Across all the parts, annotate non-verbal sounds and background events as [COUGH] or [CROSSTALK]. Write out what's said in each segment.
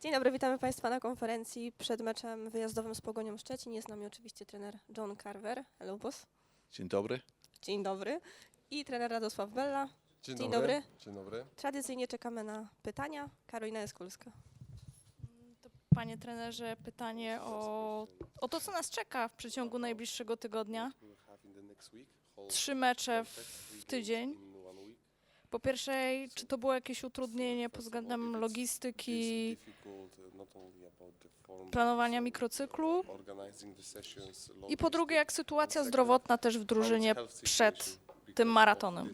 Dzień dobry, witamy Państwa na konferencji przed meczem wyjazdowym z Pogonią Szczecin. Jest z nami oczywiście trener John Carver. Hello, boss. Dzień dobry. Dzień dobry. I trener Radosław Bella. Dzień, Dzień dobry. dobry. Dzień dobry. Tradycyjnie czekamy na pytania. Karolina Eskulska. To, panie trenerze, pytanie o, o to, co nas czeka w przeciągu najbliższego tygodnia. Trzy mecze w tydzień. Po pierwsze, czy to było jakieś utrudnienie pod względem logistyki, planowania mikrocyklu? I po drugie, jak sytuacja zdrowotna też w drużynie przed tym maratonem?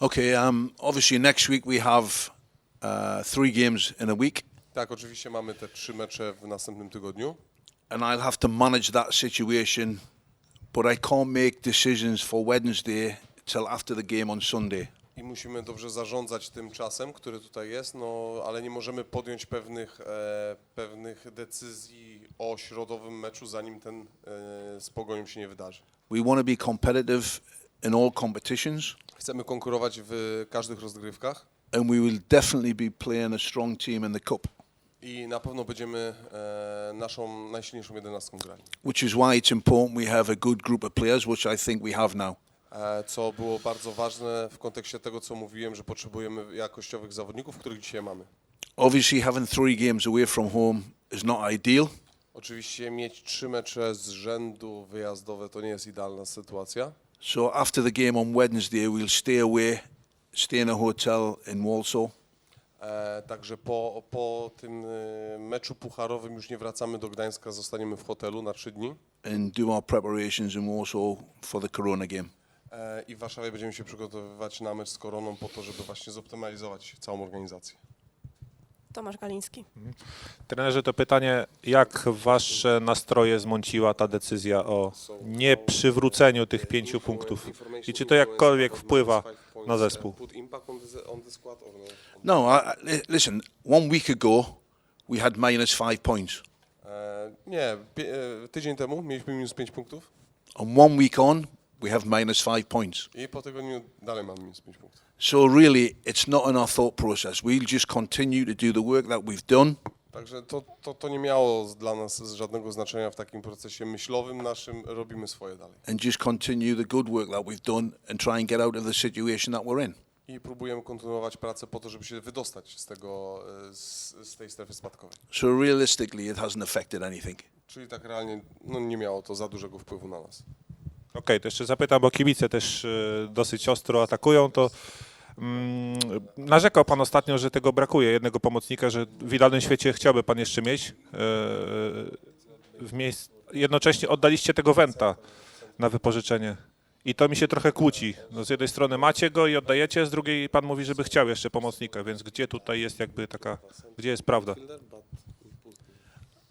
Okay, um, obviously next week we have uh, three games in a week, Tak, oczywiście mamy te trzy mecze w następnym tygodniu. and I'll have to manage that situation, but I can't make decisions for Wednesday till after the game on Sunday. I musimy dobrze zarządzać tym czasem, który tutaj jest, no ale nie możemy podjąć pewnych, e, pewnych decyzji o środowym meczu, zanim ten e, z Pogonią się nie wydarzy. We want to be competitive in all competitions, Chcemy konkurować w każdych rozgrywkach and we will definitely be playing a strong team in the cup, i na pewno będziemy e, naszą najsilniejszą jedenastką grali. which is why it's important we have a good group of players, which I think we have now. E, co było bardzo ważne w kontekście tego, co mówiłem, że potrzebujemy jakościowych zawodników, których dzisiaj mamy. Obviously, having three games away from home is not ideal, Oczywiście mieć trzy mecze z rzędu wyjazdowe to nie jest idealna sytuacja. So after the game on Wednesday, we'll stay away, stay in a hotel in Walsall, E, także po, po tym e, meczu pucharowym już nie wracamy do Gdańska, zostaniemy w hotelu na trzy dni. and do our preparations in Warsaw for the Corona game. E, I w Warszawie będziemy się przygotowywać na mecz z Koroną po to, żeby właśnie zoptymalizować całą organizację. Tomasz Galiński. Trenerze, to pytanie, jak wasze nastroje zmąciła ta decyzja o nie przywróceniu tych pięciu punktów? I czy to jakkolwiek wpływa na zespół? No, I, I- listen. One week ago, we had minus five points, E, Nie, pie, e, tydzień temu mieliśmy minus 5 punktów and one week on, we have minus five points. i po tygodniu dalej mamy minus 5 punktów. So really, it's not in our thought process. We'll just continue to do the work that we've done, Także to, to, to nie miało dla nas żadnego znaczenia w takim procesie myślowym naszym, robimy swoje dalej. and just continue the good work that we've done, and try and get out of the situation that we're in. I próbujemy kontynuować pracę po to, żeby się wydostać z, tego, e, z, z tej strefy spadkowej. So realistically, it hasn't affected anything. Czyli tak realnie no, nie miało to za dużego wpływu na nas. Okej, to jeszcze zapytam, bo kibice też e, dosyć ostro atakują, to mm, narzekał pan ostatnio, że tego brakuje, jednego pomocnika, że w idealnym świecie chciałby pan jeszcze mieć. e, w miejsc... Jednocześnie oddaliście tego Wenta na wypożyczenie. I to mi się trochę kłóci. No z jednej strony macie go i oddajecie, z drugiej pan mówi, żeby chciał jeszcze pomocnika, więc gdzie tutaj jest jakby taka, gdzie jest prawda?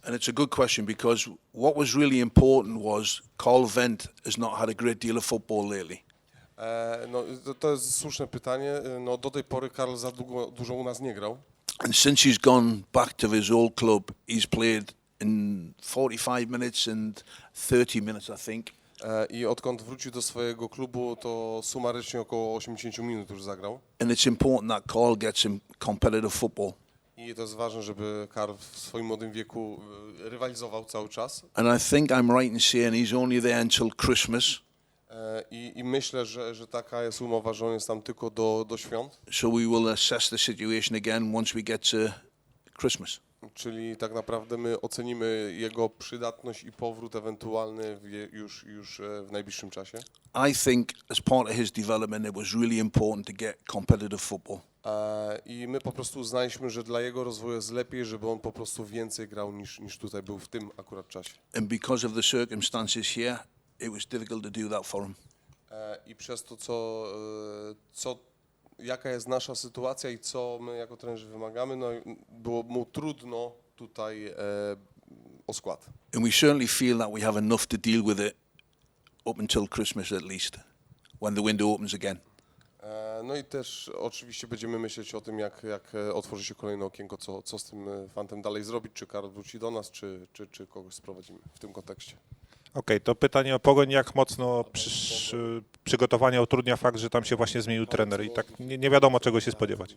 And it's a good question because what was really important was Carl Vent has not had a great deal of football lately. E, no, to, to jest słuszne pytanie. E, No, do tej pory Karl za długo, dużo u nas nie grał. And since he's gone back to his old club, he's played in 45 minutes and 30 minutes, I think. E, I odkąd wrócił do swojego klubu, to sumarycznie około 80 minut już zagrał. And it's important that Carl gets him competitive football. I to jest ważne, żeby Karl w swoim młodym wieku e, rywalizował cały czas. And I think I'm right in saying he's only there until Christmas. E, I, I myślę, że, że taka jest umowa, że on jest tam tylko do, do świąt. So we will assess the situation again once we get to Christmas. Czyli tak naprawdę my ocenimy jego przydatność i powrót ewentualny już, już e, w najbliższym czasie. I think as part of his development, it was really important to get competitive football. E, I my po prostu uznaliśmy, że dla jego rozwoju jest lepiej, żeby on po prostu więcej grał niż, niż tutaj był w tym akurat czasie. And because of the circumstances here, it was difficult to do that for him. E, I przez to, co, e, co, jaka jest nasza sytuacja i co my jako trenerzy wymagamy, no było mu trudno tutaj e, o skład. And we certainly feel that we have enough to deal with it up until Christmas at least, when the window opens again. No i też oczywiście będziemy myśleć o tym, jak, jak e, otworzy się kolejne okienko, co, co z tym e, fantem dalej zrobić, czy Karol wróci do nas, czy, czy, czy kogoś sprowadzimy w tym kontekście. Okej, okay, to pytanie o Pogoń, jak mocno przysz, przygotowanie utrudnia fakt, że tam się właśnie zmienił trener i tak nie, nie wiadomo czego się spodziewać.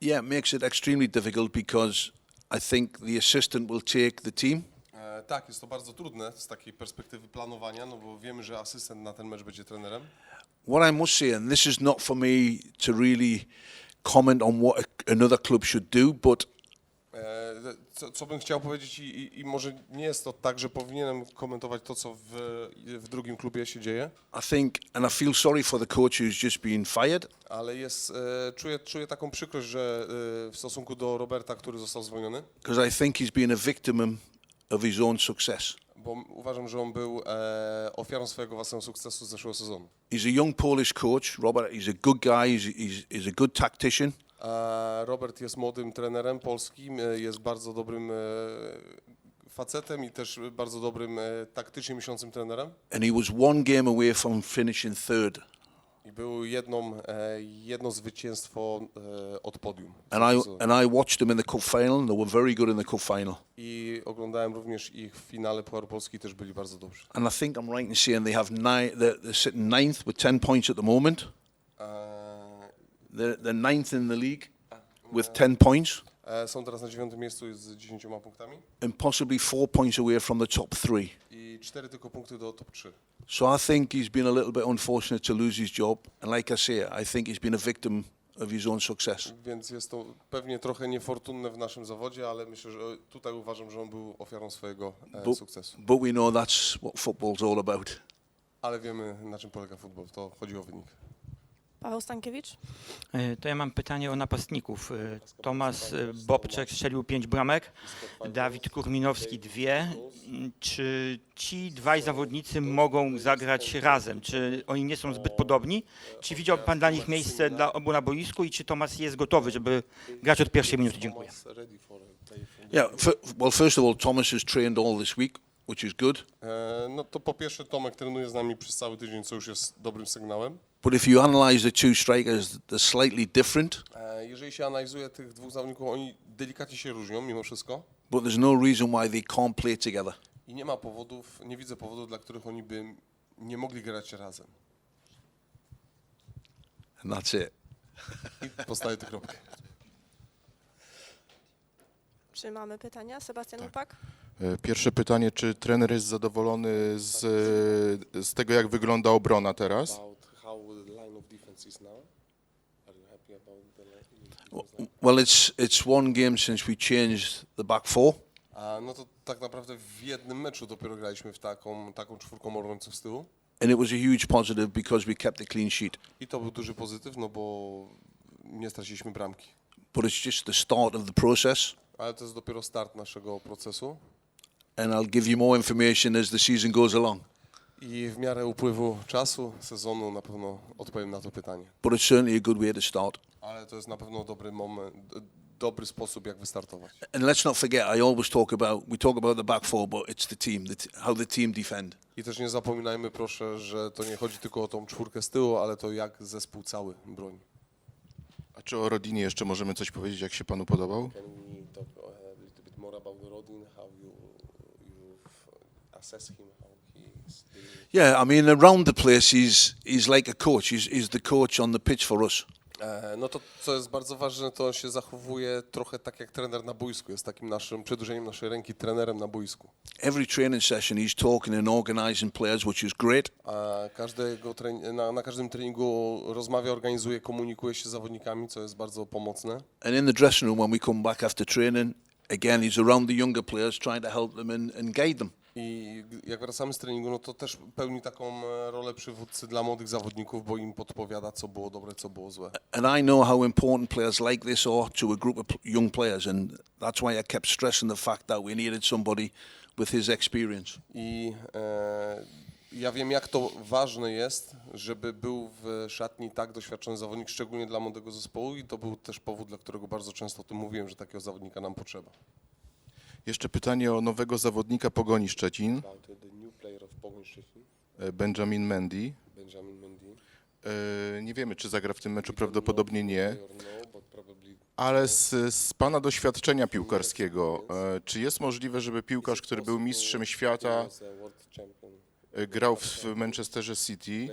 Yeah, makes it extremely difficult because I think the assistant will take the team. E, tak, jest to bardzo trudne z takiej perspektywy planowania, no bo wiemy, że asystent na ten mecz będzie trenerem. What I must say, and this is not for me to really comment on what a, another club should do, but E, co, co bym chciał powiedzieć i, i, i może nie jest to tak, że powinienem komentować to, co w, w drugim klubie się dzieje, I think, and I feel sorry for the coach who's just been fired. ale jest, e, czuję, czuję taką przykrość, że e, w stosunku do Roberta, który został zwolniony, because I think he's been a victim of his own success. bo uważam, że on był e, ofiarą swojego własnego sukcesu z zeszłego sezonu. He's a young Polish coach, Robert. He's a good guy. He's, he's, he's a good tactician. Robert jest młodym trenerem polskim, e, jest bardzo dobrym e, facetem i też bardzo dobrym e, taktycznie myślącym trenerem. And he was one game away from finishing third. I był jedną, jedno zwycięstwo od podium. And I, and I watched them in the cup final. They were very good in the cup final. I oglądałem również ich w finale Pucharu Polski, też byli bardzo dobrzy. And I think I'm right in saying they have nine. They're, they're sitting ninth with ten points at the moment. They're, they're ninth in the league with ten points, e, są teraz na dziewiątym miejscu z 10 punktami and possibly four points away from the top three. i cztery tylko punkty do top 3. So I think he's been a little bit unfortunate to lose his job. And like I say, I think he's been a victim of his own success. Więc jest to pewnie trochę niefortunne w naszym zawodzie, ale myślę, że tutaj uważam, że on był ofiarą swojego e, Bu- sukcesu. But we know that's what football's all about. Ale wiemy, na czym polega futbol. To chodzi o wynik. Paweł Stankiewicz. E, To ja mam pytanie o napastników. E, Tomasz e, Bobczek strzelił pięć bramek, Dawid Kurminowski dwie. Mm, Czy ci dwaj zawodnicy mogą zagrać razem? Czy oni nie są zbyt podobni? Czy widział Pan dla nich miejsce dla obu na boisku i czy Tomasz jest gotowy, żeby grać od pierwszej minuty? Dziękuję. Yeah, well, first of all, Thomas has trained all this week, which is good. E, No to po pierwsze Tomek trenuje z nami przez cały tydzień, co już jest dobrym sygnałem. But if you analyse the two strikers, they're slightly different. E, Jeżeli się analizuje tych dwóch zawodników, oni delikatnie się różnią mimo wszystko But there's no reason why they can't play together. i nie ma powodów, nie widzę powodów, dla których oni by nie mogli grać razem. And that's it. I postawię tę kropkę. [LAUGHS] Czy mamy pytania? Sebastian Tak. Upak. E, Pierwsze pytanie, czy trener jest zadowolony z, z tego, jak wygląda obrona teraz? Well, it's it's one game since we changed the back four. A no to tak naprawdę w jednym meczu dopiero graliśmy w taką, taką czwórką obrońców z tyłu. And it was a huge positive because we kept the clean sheet. I to był duży pozytyw, no bo nie straciliśmy bramki. But it's just the start of the process. Ale to jest dopiero start naszego procesu. And I'll give you more information as the season goes along. I w miarę upływu czasu, sezonu na pewno odpowiem na to pytanie. But it's certainly a good way to start. Ale to jest na pewno dobry moment, dobry sposób, jak wystartować. And let's not forget, I always talk about we talk about the back four, but it's the team, the how the team defend. I też nie zapominajmy, proszę, że to nie chodzi tylko o tą czwórkę z tyłu, ale to jak zespół cały broni. A czy o Rodinie jeszcze możemy coś powiedzieć, jak się panu podobał? Rodin, how you you assess him, how he is doing? Yeah, I mean, around the place, he's he's like a coach. He's, he's the coach on the pitch for us. E, No to co jest bardzo ważne, to on się zachowuje trochę tak jak trener na boisku. Jest takim naszym przedłużeniem naszej ręki trenerem na boisku. Every training session, he's talking and organising players, which is great. A każdego trening, na, na każdym treningu rozmawia, organizuje, komunikuje się z zawodnikami, co jest bardzo pomocne. And in the dressing room, when we come back after training, again, he's around the younger players, trying to help them and, and guide them. I jak wracamy z treningu, no to też pełni taką e, rolę przywódcy dla młodych zawodników, bo im podpowiada, co było dobre, co było złe. And I know how important players like this are to a group of young players, and that's why I kept stressing the fact that we needed somebody with his experience. I e, ja wiem, jak to ważne jest, żeby był w szatni tak doświadczony zawodnik, szczególnie dla młodego zespołu i to był też powód, dla którego bardzo często o tym mówiłem, że takiego zawodnika nam potrzeba. Jeszcze pytanie o nowego zawodnika Pogoni Szczecin, e, Benjamin Mendy. Benjamin Mendy. E, Nie wiemy, czy zagra w tym meczu, prawdopodobnie nie, no, ale z, z pana doświadczenia piłkarskiego, e, czy jest możliwe, żeby piłkarz, który był mistrzem świata, Grał w Manchesterze City,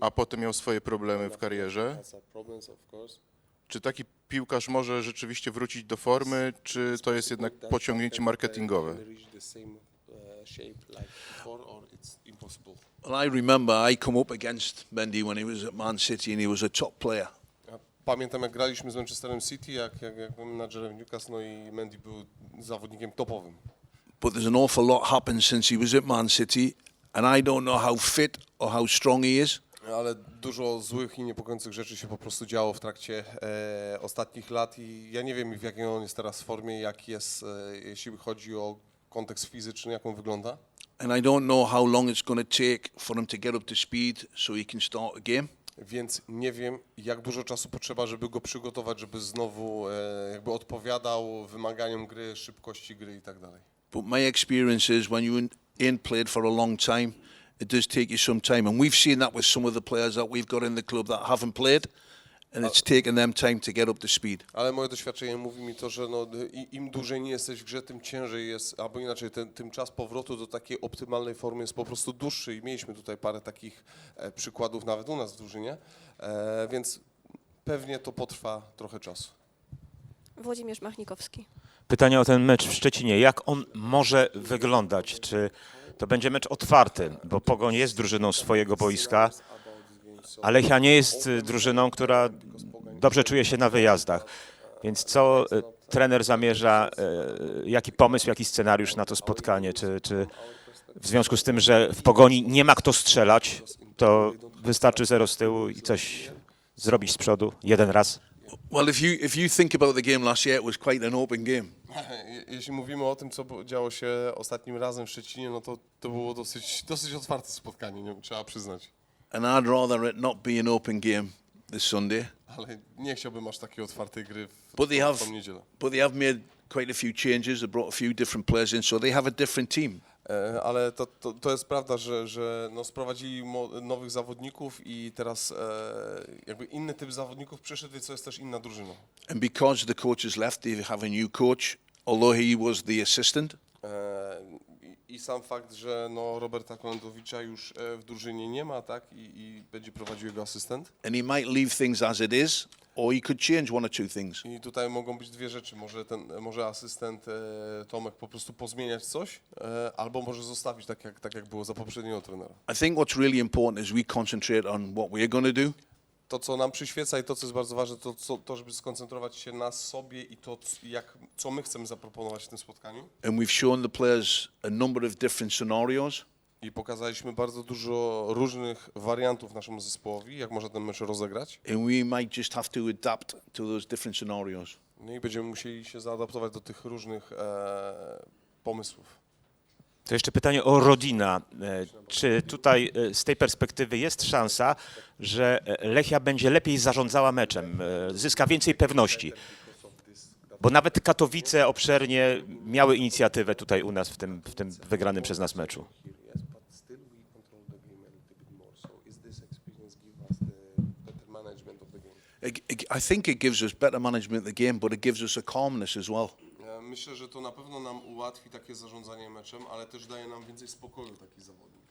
a potem miał swoje problemy w karierze. Czy taki piłkarz może rzeczywiście wrócić do formy, czy to jest jednak pociągnięcie marketingowe? reach the same shape like before, or it's impossible. Well, I remember I come up against Mendy when he was at Man City and he was a top player. Ja Pamiętam jak graliśmy z Manchesterem City, jak, jak, jak byłem menadżerem Newcastle, no i Mendy był zawodnikiem topowym. But there's an awful lot happened since he was at Man City, and I don't know how fit or how strong he is. Ale dużo złych i niepokojących rzeczy się po prostu działo w trakcie e, ostatnich lat i ja nie wiem w jakiej on jest teraz formie, jak jest, e, jeśli chodzi o kontekst fizyczny, jak on wygląda. And I don't know how long it's going to take for him to get up to speed so he can start a game. Więc nie wiem, jak dużo czasu potrzeba, żeby go przygotować, żeby znowu e, jakby odpowiadał wymaganiom gry, szybkości gry i tak dalej. But my experience is when you ain't- played for a long time, it does take you some time. And we've seen that with some of the players that we've got in the club that haven't played, and it's taken them time to get up to speed. Ale moje doświadczenie mówi mi to, że no, i- im dłużej nie jesteś w grze, tym ciężej jest, albo inaczej, ten, tym czas powrotu do takiej optymalnej formy jest po prostu dłuższy i mieliśmy tutaj parę takich e, przykładów nawet u nas w drużynie, e, więc pewnie to potrwa trochę czasu. Włodzimierz Machnikowski. Pytanie o ten mecz w Szczecinie. Jak on może wyglądać? Czy to będzie mecz otwarty? Bo Pogoń jest drużyną swojego boiska, a Lechia nie jest y, drużyną, która dobrze czuje się na wyjazdach. Więc co y, trener zamierza, y, jaki pomysł, jaki scenariusz na to spotkanie? Czy, czy w związku z tym, że w Pogoni nie ma kto strzelać, to wystarczy zero z tyłu i coś zrobić z przodu jeden raz? Well, if you if you think about the game last year, it was quite an open game. Je- [LAUGHS] Jeśli mówimy o tym, co było- działo się ostatnim razem w Szczecinie, no to to było dosyć, dosyć otwarte spotkanie, nie, trzeba przyznać. And I'd rather it not be an open game this Sunday. Ale nie chciałbym aż takiej otwartej gry w, But they have, tą niedzielę. but they have made quite a few changes. They brought a few different players in, so they have a different team. E, Ale to, to, to jest prawda, że, że no sprowadzili nowych zawodników i teraz e, jakby inny typ zawodników przyszedł, więc to jest też inna drużyna. And because the coach has left, they have a new coach. Although he was the assistant, E, i, I sam fakt, że no Roberta Kolendowicza już w drużynie nie ma, tak, i, i będzie prowadził jego asystent. and he might leave things as it is, or he could change one or two things. I tutaj mogą być dwie rzeczy. Może ten, może asystent e, Tomek po prostu pozmieniać coś, e, albo może zostawić tak jak, tak, jak było za poprzedniego trenera. I think what's really important is we concentrate on what we're going to do, To, co nam przyświeca i to, co jest bardzo ważne, to, co, to żeby skoncentrować się na sobie i to, jak, co my chcemy zaproponować w tym spotkaniu. and we've shown the players a number of different scenarios. I pokazaliśmy bardzo dużo różnych wariantów naszemu zespołowi, jak można ten mecz rozegrać. and we might just have to adapt to those different scenarios. No i będziemy musieli się zaadaptować do tych różnych e, pomysłów. To jeszcze pytanie o Rodina. E, Czy tutaj e, z tej perspektywy jest szansa, że e, Lechia będzie lepiej zarządzała meczem, e, zyska więcej pewności? Bo nawet Katowice obszernie miały inicjatywę tutaj u nas w tym, w tym wygranym przez nas meczu. Yes, but still we control the game a little bit more. So is this experience give us the better management of the game? It- it- I think it gives us better management of the game, but it gives us a calmness as well. Myślę, że to na pewno nam ułatwi takie zarządzanie meczem, ale też daje nam więcej spokoju taki zawodnik.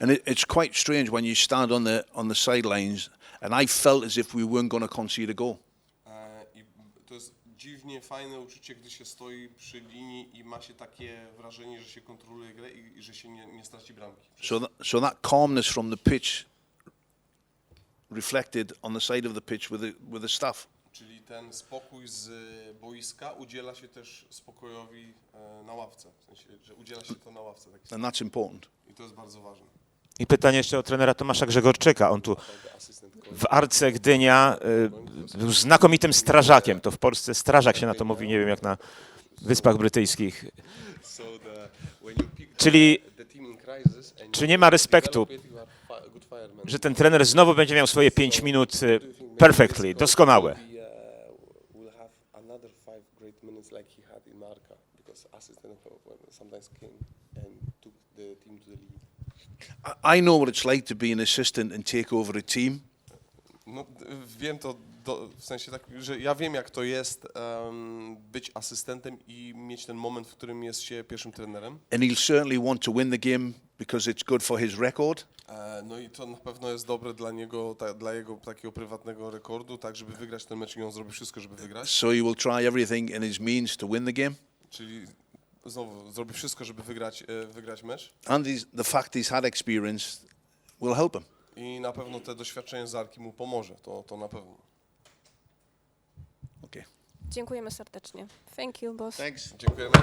And it, it's quite strange when you stand on the on the sidelines, and I felt as if we weren't going to concede a goal. E, I to jest dziwnie fajne uczucie, gdy się stoi przy linii i ma się takie wrażenie, że się kontroluje grę i, i że się nie, nie straci bramki. So that, so that calmness from the pitch reflected on the side of the pitch with the with the staff. Czyli ten spokój z boiska udziela się też spokojowi e, na ławce. W sensie, że udziela się to na ławce. Taki And that's important. I to jest bardzo ważne. I pytanie jeszcze o trenera Tomasza Grzegorczyka. On tu w Arce Gdynia y, był znakomitym strażakiem. To w Polsce strażak się na to mówi, nie wiem jak na Wyspach Brytyjskich. So the, when you pick Czyli the team in crisis and czy nie ma respektu, że ten trener znowu będzie miał swoje 5 minut y, perfectly, doskonałe? Uh. I, know what it's like to be an assistant and take over a team. No, wiem to do, w sensie tak, że ja wiem jak to jest em, być asystentem i mieć ten moment, w którym jest się pierwszym trenerem. And he'll certainly want to win the game because it's good for his record. E, no i to na pewno jest dobre dla niego, ta, dla jego takiego prywatnego rekordu, tak żeby wygrać ten mecz i on zrobi wszystko, żeby wygrać. So he will try everything in his means to win the game. Czyli znowu zrobi wszystko, żeby wygrać, e, wygrać mecz. And the fact he's had experience will help him. I na pewno te doświadczenie z Arki mu pomoże, to, to na pewno. Okay. Dziękujemy serdecznie. Thank you, boss. Thanks. Dziękujemy.